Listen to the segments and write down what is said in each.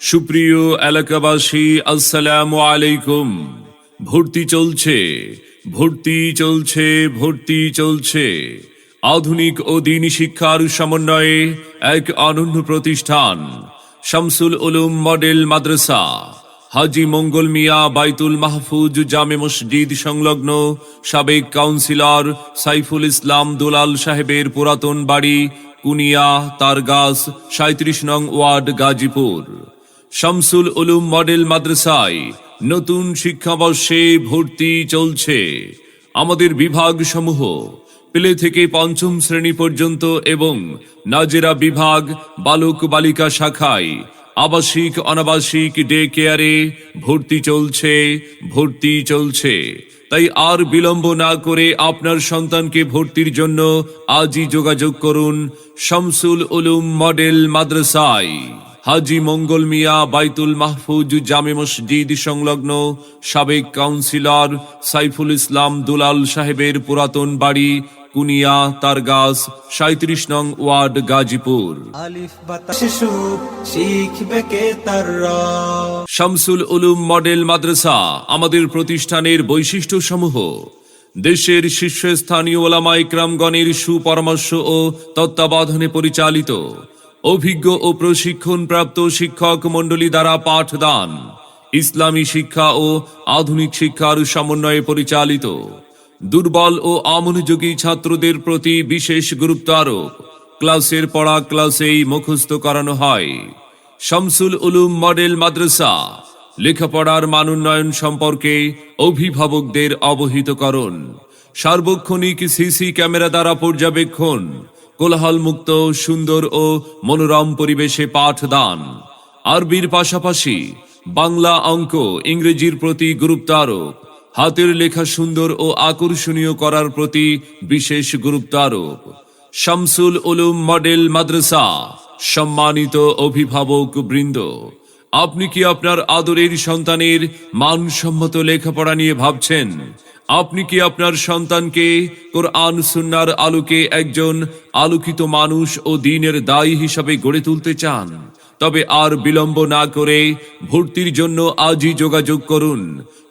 সুপ্রিয় এলাকাবাসী, আসসালাম আলাইকুম। ভর্তি চলছে ভর্তি চলছে ভর্তি চলছে। আধুনিক ও দিনী শিক্ষার সমন্বয়ে এক অনন্য প্রতিষ্ঠান, শামসুল উলুম মডেল মাদ্রাসা, হাজি মঙ্গল মিয়া বাইতুল মাহফুজ জামে মসজিদ সংলগ্ন সাবেক কাউন্সিলর সাইফুল ইসলাম দুলাল সাহেবের পুরাতন বাড়ি কুনিয়া, তারগাছ, সাঁত্রিশ নং ওয়ার্ড গাজীপুর। শামসুল উলুম মডেল মাদ্রাসায় নতুন শিক্ষাবর্ষে ভর্তি চলছে। আমাদের বিভাগ সমূহ প্লে থেকে পঞ্চম শ্রেণি পর্যন্ত এবং নাজেরা বিভাগ, বালক বালিকা শাখায় আবাসিক, অনাবাসিক ডে কেয়ারে ভর্তি চলছে ভর্তি চলছে। তাই আর বিলম্ব না করে আপনার সন্তানকে ভর্তির জন্য আজই যোগাযোগ করুন শামসুল উলুম মডেল মাদ্রাসায়। হাজি মঙ্গল মিয়া বাইতুল মাহফুজ জামে মসজিদ সংলগ্ন সাবেক কাউন্সিলর সাইফুল ইসলাম দুলাল সাহেবের পুরাতন বাড়ি কুনিয়া তারগাছ সাঁত্রিশ নং ওয়ার্ড গাজীপুর। তার শামসুল উলুম মডেল মাদ্রাসা আমাদের প্রতিষ্ঠানের বৈশিষ্ট্য সমূহ দেশের শীর্ষস্থানীয় ওলামা ইকরামগণের সুপরামর্শ ও তত্ত্বাবধানে পরিচালিত। অভিজ্ঞ ও প্রশিক্ষণপ্রাপ্ত শিক্ষক মণ্ডলী দ্বারা পাঠদান, ইসলামী শিক্ষা ও আধুনিক শিক্ষার সমন্বয়ে পরিচালিত। দুর্বল ও অমনোযোগী ছাত্রদের প্রতি বিশেষ গুরুত্ব আরোপ। ক্লাসের পড়া ক্লাসেই মুখস্থ করানো হয়। শামসুল উলুম মডেল মাদ্রাসা, লেখাপড়ার মান উন্নয়ন সম্পর্কে অভিভাবকদের অবহিত করুন সার্বক্ষণিক সিসি ক্যামেরা দ্বারা পর্যবেক্ষণ। কোলাহল মুক্ত সুন্দর ও মনোরম পরিবেশে পাঠদান। আরবির পাশাপাশি বাংলা অঙ্ক ইংরেজির প্রতি গুরুত্ব আরোপ হাতের লেখা সুন্দর ও আকর্ষণীয় করার প্রতি বিশেষ গুরুত্ব আরোপ শামসুল উলুম মডেল মাদ্রাসা, সম্মানিত অভিভাবক বৃন্দ, আপনি কি আপনার আদরের সন্তানের মানসম্মত লেখাপড়া নিয়ে ভাবছেন? আপনি কি আপনার সন্তানকে কোরআন সুন্নার আলোকে একজন আলোকিত মানুষ ও দিনের দায়ী হিসাবে গড়ে তুলতে চান? তবে আর বিলম্ব না করে ভর্তির জন্য আজই যোগাযোগ করুন।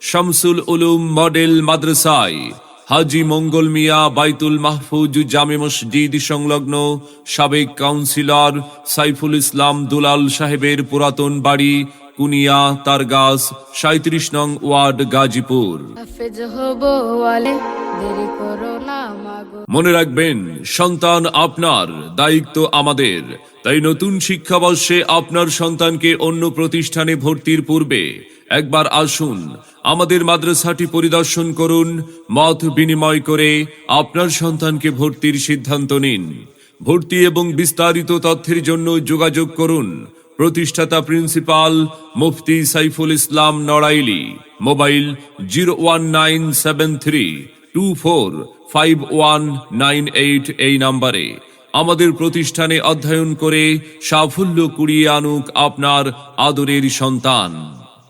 শামসুল উলুম মডেল মাদ্রাসায় হাজি মঙ্গল মিয়া বাইতুল মাহফুজ জামে মসজিদ সংলগ্ন সাবেক কাউন্সিলর সাইফুল ইসলাম দুলাল সাহেবের পুরাতন বাড়ি কুনিয়া তারগাছ সাঁত্রিশ নং ওয়ার্ড গাজীপুর। মনে রাখবেন সন্তান আপনার দায়িত্ব আমাদের। তাই নতুন শিক্ষাবর্ষে আপনার সন্তানকে অন্য প্রতিষ্ঠানে ভর্তির পূর্বে একবার আসুন আমাদের মাদ্রাসাটি পরিদর্শন করুন মত বিনিময় করে আপনার সন্তানকে ভর্তির সিদ্ধান্ত নিন। ভর্তি এবং বিস্তারিত তথ্যের জন্য যোগাযোগ করুন প্রতিষ্ঠাতা principal Mufti Saiful Islam Naraili, mobile zero one nine seven three two four five one nine eight এই নাম্বারে। আমাদের প্রতিষ্ঠানে অধ্যয়ন করে সাফল্য কুড়িয়ে আনুক আপনার আদরের সন্তান।